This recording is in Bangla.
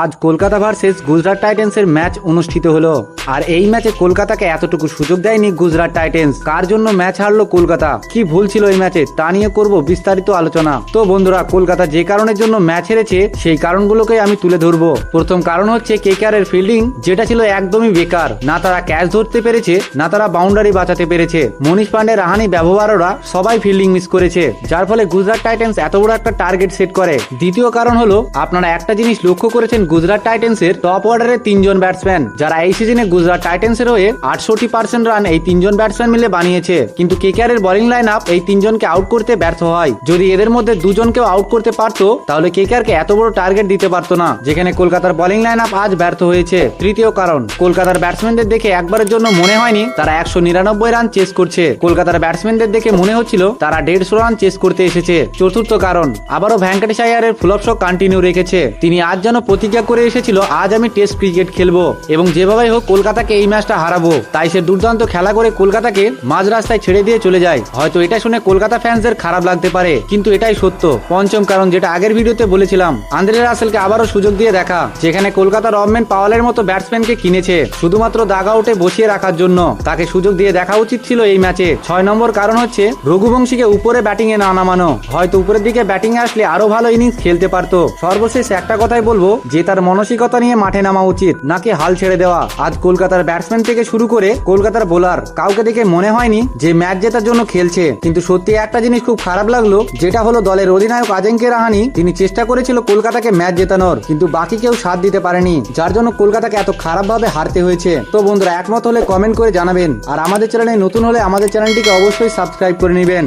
আজ কলকাতা ভার্সেস গুজরাট টাইটেন্সের ম্যাচ অনুষ্ঠিত হলো। আর এই ম্যাচে কলকাতাকে এতটুকু সুযোগ দেয়নি গুজরাট টাইটেন্স। কার জন্য ম্যাচ হারলো কলকাতা? কি ভুল ছিল এই ম্যাচে? তা নিয়ে করব বিস্তারিত আলোচনা। তো বন্ধুরা, কলকাতা যে কারণের জন্য ম্যাচ হেরেছে, সেই কারণগুলোকে আমি তুলে ধরবো। প্রথম কারণ হচ্ছে কেকেআর এর ফিল্ডিং, যেটা ছিল একদমই বেকার। না তারা ক্যাচ ধরতে পেরেছে, না তারা বাউন্ডারি বাঁচাতে পেরেছে। মনীষ পান্ডে রাহানি ব্যবহাররা সবাই ফিল্ডিং মিস করেছে। যার ফলে গুজরাট টাইটেন্স এত বড় একটা টার্গেট সেট করে। দ্বিতীয় কারণ হলো, আপনারা একটা জিনিস লক্ষ্য করেছেন গুজরাট টাইটেন্সের টপ অর্ডারের তিনজন ব্যাটসম্যান যারা এই সিজনে গুজরাট টাইটেন্সের হয়ে আটষট্টি পার্সেন্ট রান এই তিনজন ব্যাটসম্যান মিলে বানিয়েছে। কিন্তু কেকেআর এর বোলিং লাইন আপ এই তিনজনকে আউট করতে ব্যর্থ হয়। যদি এদের মধ্যে দুজনকেও আউট করতে পারতো, তাহলে কেকেআর কে এত বড় টার্গেট দিতে পারতো না। যেখানে কলকাতার বোলিং লাইন আপ আজ ব্যর্থ হয়েছে। তৃতীয় কারণ, কলকাতার ব্যাটসম্যানদের দেখে একবারের জন্য মনে হয়নি তারা একশো নিরানব্বই রান চেস করছে। কলকাতার ব্যাটসম্যানদের দেখে মনে হচ্ছিল তারা দেড়শো রান চেস করতে এসেছে। চতুর্থ কারণ, আবারও ভ্যাঙ্কটেশ আয়ারের ফুলপ শো কন্টিনিউ রেখেছে। তিনি আজ যেন প্রতিজ্ঞা করে এসেছিল, আজ আমি টেস্ট ক্রিকেট খেলব। এবং যেভাবেই হোক, কলকাতাকে এই ম্যাচটা হারাবো। তাই সে দুর্দান্ত খেলা করে কলকাতাকে মাঝ রাস্তায় ছেড়ে দিয়ে চলে যায়। হয়তো এটা শুনে কলকাতা ফ্যান্সদের খারাপ লাগতে পারে, কিন্তু এটাই সত্য। পঞ্চম কারণ, যেটা আগের ভিডিওতে বলেছিলাম, আন্দ্রে রাসেলকে আবারও সুযোগ দিয়ে দেখা, যেখানে কলকাতার অফম্যান পাওয়ালের মতো ব্যাটসম্যানকে কিনেছে, শুধুমাত্র দাগ আউটে বসিয়ে রাখার জন্য। তাকে সুযোগ দিয়ে দেখা উচিত ছিল এই ম্যাচে ছয় নম্বর কারণ হচ্ছে, রঘুবংশীকে উপরে ব্যাটিং এ না নামানো। হয়তো উপরের দিকে ব্যাটিং আসলে আরও ভালো ইনিংস খেলতে পারতো। সর্বশেষ একটা কথাই বলব যে তার মানসিকতা নিয়ে মাঠে নামা উচিত, নাকি হাল ছেড়ে দেওয়া? আজ কলকাতার ব্যাটসম্যান থেকে শুরু করে কলকাতার বোলার কাউকে দেখে মনে হয়নি যে ম্যাচ জেতার জন্য খেলছে। কিন্তু সত্যি একটা জিনিস খুব খারাপ লাগল, যেটা হলো দলের অধিনায়ক আজেঙ্কে রাহানি, তিনি চেষ্টা করেছিল কলকাতাকে ম্যাচ জেতানোর, কিন্তু বাকি কেউ সাথ দিতে পারেনি, যার জন্য কলকাতাকে এত খারাপ ভাবে হারতে হয়েছে। তো বন্ধুরা, একমত হলে কমেন্ট করে জানাবেন, আর আমাদের চ্যানেলে নতুন হলে আমাদের চ্যানেলটিকে অবশ্যই সাবস্ক্রাইব করে নেবেন।